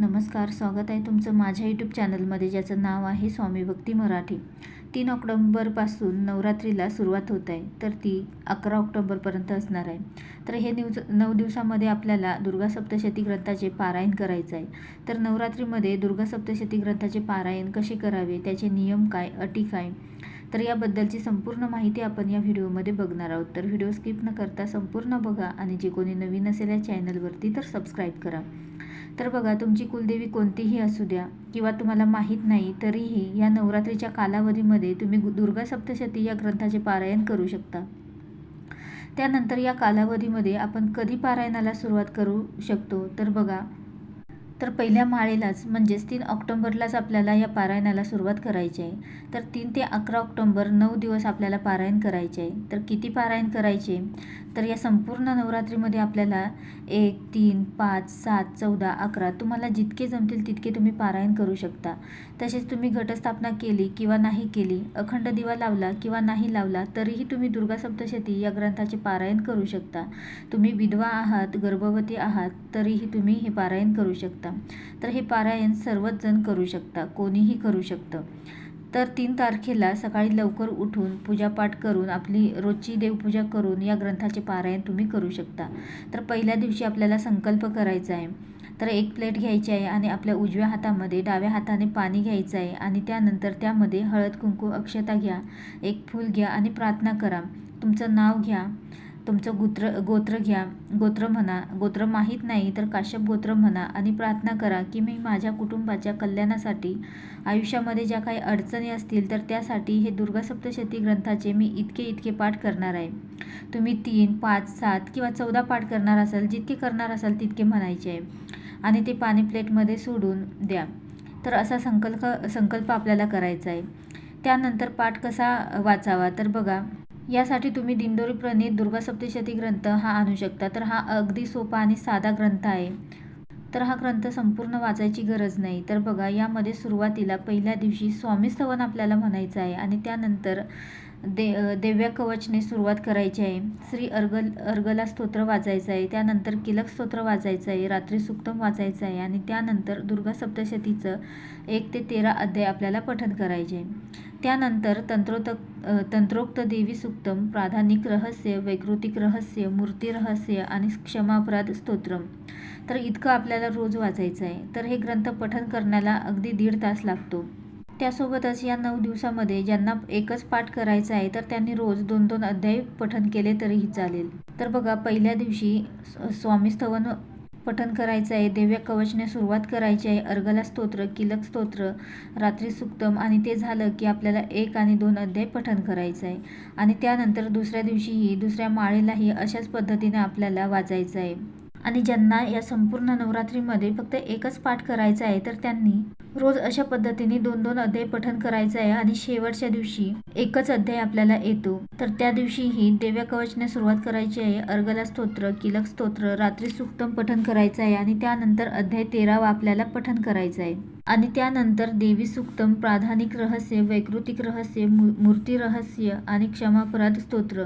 नमस्कार स्वागत आहे तुमचं माझ्या यूट्यूब चॅनलमध्ये ज्याचं नाव आहे स्वामी भक्ती मराठी. तीन ऑक्टोंबरपासून नवरात्रीला सुरुवात होत आहे तर ती अकरा ऑक्टोंबरपर्यंत असणार आहे. तर हे न्यूज नऊ दिवसामध्ये आपल्याला दुर्गा सप्तशती ग्रंथाचे पारायण करायचं आहे. तर नवरात्रीमध्ये दुर्गा सप्तशती ग्रंथाचे पारायण कसे करावे त्याचे नियम काय अटी काय? तर याबद्दलची संपूर्ण माहिती आपण या व्हिडिओमध्ये बघणार आहोत. तर व्हिडिओ स्किप न करता संपूर्ण बघा आणि जे कोणी नवीन असेल या चॅनलवरती तर सबस्क्राईब करा. तर बघा तुमची कुलदेवी कोणतीही असू द्या किंवा तुम्हाला माहीत नाही तरीही या नवरात्रीच्या कालावधीमध्ये तुम्ही दुर्गा सप्तशती या ग्रंथाचे पारायण करू शकता. त्यानंतर या कालावधीमध्ये आपण कधी पारायणाला सुरुवात करू शकतो? तर बघा तर पहिल्या माळेलाच म्हणजेच तीन ऑक्टोंबरलाच आपल्याला या पारायणाला सुरुवात करायची आहे. तर तीन ते अकरा ऑक्टोंबर नऊ दिवस आपल्याला पारायण करायचे आहे. तर किती पारायण करायचे? तर या संपूर्ण नवरात्रीमध्ये आपल्याला एक तीन पाच सात चौदा अकरा तुम्हाला जितके जमतील तितके तुम्ही पारायण करू शकता. तसेच तुम्ही घटस्थापना केली किंवा नाही केली अखंड दिवा लावला किंवा नाही लावला तरीही तुम्ही दुर्गा सप्तशती या ग्रंथाचे पारायण करू शकता. तुम्ही विधवा आहात गर्भवती आहात तरीही तुम्ही हे पारायण करू शकता. तर हे पारायण सर्वच जण करू शकता कोणीही करू शकतं. तर तीन तारखेला सकाळी लवकर उठून पूजापाठ करून आपली रोजची देवपूजा करून या ग्रंथाचे पारायण तुम्ही करू शकता. तर पहिल्या दिवशी आपल्याला संकल्प करायचा आहे. तर एक प्लेट घ्यायची आहे आणि आपल्या उजव्या हातामध्ये डाव्या हाताने पाणी घ्यायचं आहे आणि त्यानंतर त्यामध्ये हळद कुंकू अक्षता घ्या एक फूल घ्या आणि प्रार्थना करा. तुमचं नाव घ्या. तुमचं गोत्र गोत्र घ्या. गोत्र म्हणा गोत्र माहीत नाही तर काश्यप गोत्र म्हणा आणि प्रार्थना करा की मी माझ्या कुटुंबाच्या कल्याणासाठी आयुष्यामध्ये ज्या काही अडचणी असतील तर त्यासाठी हे दुर्गा सप्तशती ग्रंथाचे मी इतके इतके पाठ करणार आहे. तुम्ही तीन पाच सात किंवा चौदा पाठ करणार असाल जितके करणार असाल तितके म्हणायचे आहे. आणि ते पाणी प्लेटमध्ये सोडून द्या. तर असा संकल्प संकल्प आपल्याला करायचा आहे. त्यानंतर पाठ कसा वाचावा? तर बघा यासाठी तुम्ही दिंडोरी प्रणीत दुर्गा सप्तशती ग्रंथ हा आणू शकता. तर हा अगदी सोपा आणि साधा ग्रंथ आहे. तर हा ग्रंथ संपूर्ण वाचायची गरज नाही. तर बघा यामध्ये सुरुवातीला पहिल्या दिवशी स्वामी स्तवन आपल्याला म्हणायचं आहे आणि त्यानंतर दे देव्या कवचने सुरुवात करायची आहे. श्री अर्गल अर्गला स्तोत्र वाचायचं आहे. त्यानंतर किलक स्तोत्र वाचायचं आहे. रात्री सुक्तम वाचायचं आहे. आणि त्यानंतर दुर्गा सप्तशतीचं एक ते तेरा अध्याय आपल्याला पठन करायचे आहे. त्यानंतर तंत्रोत तंत्रोक्त देवी सुक्तम प्राधानिक रहस्य वैकृतिक रहस्य मूर्ती रहस्य आणि क्षमापराध स्तोत्रम. तर इतकं आपल्याला रोज वाचायचं आहे. तर हे ग्रंथ पठन करण्याला अगदी दीड तास लागतो. त्यासोबतच या नऊ दिवसामध्ये ज्यांना एकच पाठ करायचा आहे तर त्यांनी रोज दोन दोन अध्याय पठन केले तरीही चालेल. तर बघा पहिल्या दिवशी स्वामी स्तवन पठन करायचं आहे दिव्य कवचने सुरुवात करायची आहे अर्गला स्तोत्र किलक स्तोत्र रात्री सुक्तम आणि ते झालं की आपल्याला एक आणि दोन अध्याय पठन करायचं आहे. आणि त्यानंतर दुसऱ्या दिवशीही दुसऱ्या माळेलाही अशाच पद्धतीने आपल्याला वाचायचं आहे. आणि ज्यांना या संपूर्ण नवरात्रीमध्ये फक्त एकच पाठ करायचा आहे तर त्यांनी रोज अशा पद्धतीने दोन दोन अध्याय पठन करायचं आहे आणि शेवटच्या दिवशी एकच अध्याय आपल्याला येतो. तर त्या दिवशीही देव्या कवचने सुरुवात करायची आहे. अर्गला स्तोत्र किलक स्तोत्र रात्री सुक्तम पठन करायचं आहे आणि त्यानंतर अध्याय तेरावा आपल्याला पठन करायचं आहे आणि त्यानंतर देवी सुक्तम प्राधानिक रहस्य वैकृतिक रहस्य मू- मूर्ती रहस्य आणि क्षमापराध स्तोत्र.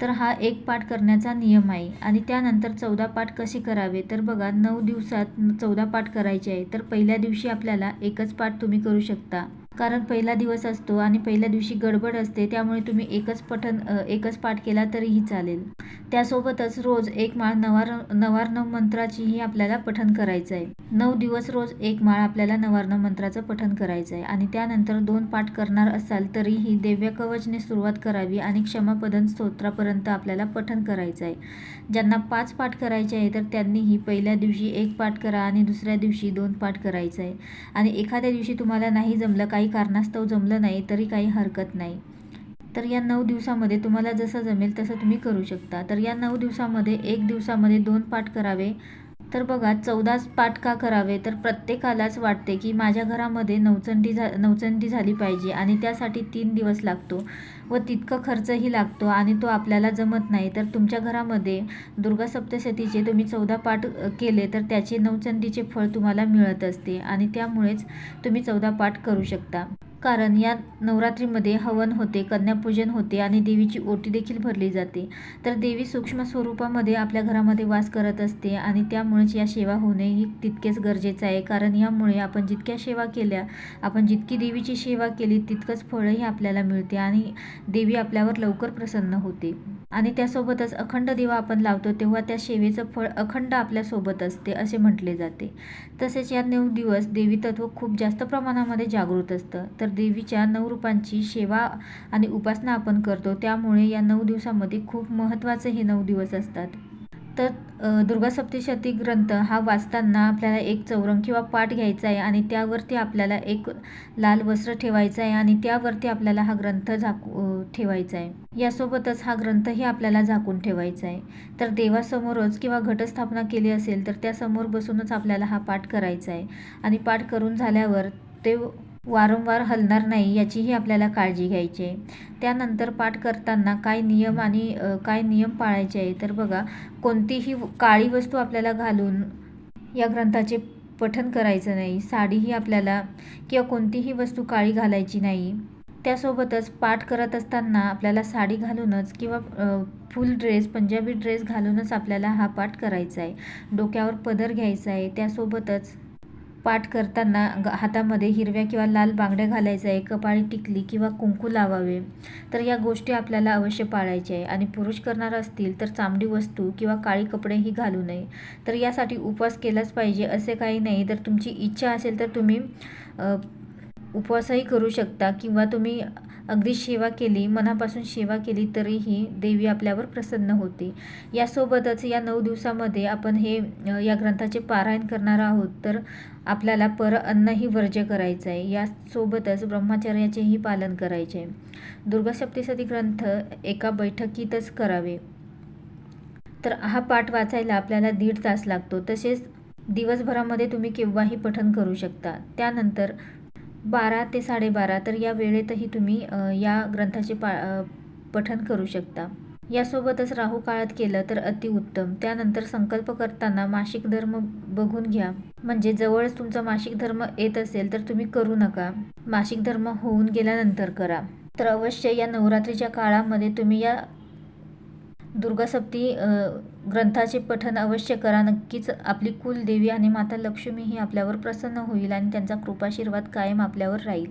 तर हा एक पाठ करण्याचा नियम आहे. आणि त्यानंतर चौदा पाठ कसे करावे? तर बघा नऊ दिवसात चौदा पाठ करायचे आहे. तर पहिल्या दिवशी आपल्याला एकच पाठ तुम्ही करू शकता. कारण पहिला दिवस असतो आणि पहिल्या दिवशी गडबड असते त्यामुळे तुम्ही एकच पठन एकच पाठ केला तरीही चालेल. त्यासोबतच रोज एक माळ नवार नवार्णव मंत्राचीही आपल्याला पठन करायचं आहे नऊ दिवस रोज एक माळ आपल्याला नवार्णव मंत्राचं पठन करायचं आहे आणि त्यानंतर दोन पाठ करणार असाल तरीही देव्य कवचने सुरुवात करावी आणि क्षमापदन स्तोत्रापर्यंत आपल्याला पठन करायचं आहे ज्यांना पाच पाठ करायचे आहे तर त्यांनीही पहिल्या दिवशी एक पाठ करा आणि दुसऱ्या दिवशी दोन पाठ करायचं आहे आणि एखाद्या दिवशी तुम्हाला नाही जमलं काही कारणास्तव जमलं नाही तरी काही हरकत नाही. तर या नऊ दिवसामध्ये तुम्हाला जसं जमेल तसं तुम्ही करू शकता. तर या नऊ दिवसामध्ये एक दिवसामध्ये दोन पाठ करावे. तर बघा चौदाच पाठ का करावे? तर प्रत्येकालाच वाटते की माझ्या घरामध्ये नवचंडी झा नवचंडी झाली पाहिजे आणि त्यासाठी तीन दिवस लागतो व तितकं खर्चही लागतो आणि तो आपल्याला जमत नाही. तर तुमच्या घरामध्ये दुर्गा सप्तशतीचे तुम्ही चौदा पाठ केले तर त्याचे नवचंडीचे फळ तुम्हाला मिळत असते आणि त्यामुळेच तुम्ही चौदा पाठ करू शकता. कारण या नवरात्रीमध्ये हवन होते कन्यापूजन होते आणि देवीची ओटी देखील भरली जाते. तर देवी सूक्ष्म स्वरूपामध्ये आपल्या घरामध्ये वास करत असते आणि त्यामुळेच या सेवा होणे ही तितकेच गरजेचं आहे. कारण यामुळे आपण जितक्या सेवा केल्या आपण जितकी देवीची सेवा केली तितकंच फळही आपल्याला मिळते आणि देवी आपल्यावर लवकर प्रसन्न होते. आणि त्यासोबतच अखंड दिवा आपण लावतो तेव्हा त्या सेवेचं फळ अखंड आपल्यासोबत असते असे म्हटले जाते. तसेच या नऊ दिवस देवी तत्व खूप जास्त प्रमाणामध्ये जागृत असतं. तर देवीच्या नऊ रूपांची सेवा आणि उपासना आपण करतो त्यामुळे या नऊ दिवसामध्ये खूप महत्त्वाचे हे नऊ दिवस असतात. तर दुर्गा सप्तशती ग्रंथ हा वाचताना आपल्याला एक चौरंग किंवा पाठ घ्यायचा आहे आणि त्यावरती आपल्याला एक लाल वस्त्र ठेवायचं आहे आणि त्यावरती आपल्याला हा ग्रंथ झाकू ठेवायचा आहे. यासोबतच हा ग्रंथही आपल्याला झाकून ठेवायचा आहे. तर देवासमोरच किंवा घटस्थापना केली असेल तर त्यासमोर बसूनच आपल्याला हा पाठ करायचा आहे. आणि पाठ करून झाल्यावर ते वारंवार हलणार नाही याचीही आपल्याला काळजी घ्यायची आहे. त्यानंतर पाठ करताना काय नियम आणि काय नियम पाळायचे आहे तर बघा कोणतीही काळी वस्तू आपल्याला घालून या ग्रंथाचे पठन करायचं नाही. साडीही आपल्याला किंवा कोणतीही वस्तू काळी घालायची नाही. त्यासोबतच पाठ करत असताना आपल्याला साडी घालूनच किंवा फुल ड्रेस पंजाबी ड्रेस घालूनच आपल्याला हा पाठ करायचा आहे. डोक्यावर पदर घ्यायचा आहे. त्यासोबतच पाठ करताना ग हातामध्ये हिरव्या किंवा लाल बांगड्या घालायचं आहे कपाळी टिकली किंवा कुंकू लावावे. तर या गोष्टी आपल्याला अवश्य पाळायच्या आहे. आणि पुरुष करणार असतील तर चामडी वस्तू किंवा काळी कपडेही घालू नये. तर यासाठी उपवास केलाच पाहिजे असे काही नाही. तर तुमची इच्छा असेल तर तुम्ही उपवासही करू शकता किंवा तुम्ही अगदी सेवा केली मनापासून सेवा केली तरीही देवी आपल्यावर प्रसन्न होते. यासोबतच या नऊ दिवसामध्ये आपण हे या ग्रंथाचे पारायण करणार आहोत तर आपल्याला पर अन्नही वर्ज्य करायचं आहे. यासोबतच ब्रह्मचर्याचेही पालन करायचे आहे. दुर्गा ग्रंथ एका बैठकीतच करावे. तर हा पाठ वाचायला आपल्याला दीड तास लागतो. तसेच दिवसभरामध्ये तुम्ही केव्हाही पठन करू शकता. त्यानंतर बारा ते साडेबारा तर या वेळेतही तुम्ही या ग्रंथाचे पा पठन करू शकता. यासोबतच राहू काळात केलं तर अतिउत्तम त्यानंतर संकल्प करताना मासिक धर्म बघून घ्या. म्हणजे जवळच तुमचा मासिक धर्म येत असेल तर तुम्ही करू नका. मासिक धर्म होऊन गेल्यानंतर करा. तर अवश्य या नवरात्रीच्या काळामध्ये तुम्ही या दुर्गासप्ती ग्रंथाचे पठन अवश्य करा. नक्कीच आपली कुलदेवी आणि माता लक्ष्मी ही आपल्यावर प्रसन्न होईल आणि त्यांचा कृपाशीर्वाद कायम आपल्यावर राहील.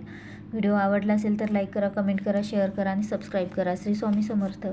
व्हिडिओ आवडला असेल तर लाईक करा कमेंट करा शेअर करा आणि सबस्क्राईब करा. श्री स्वामी समर्थ.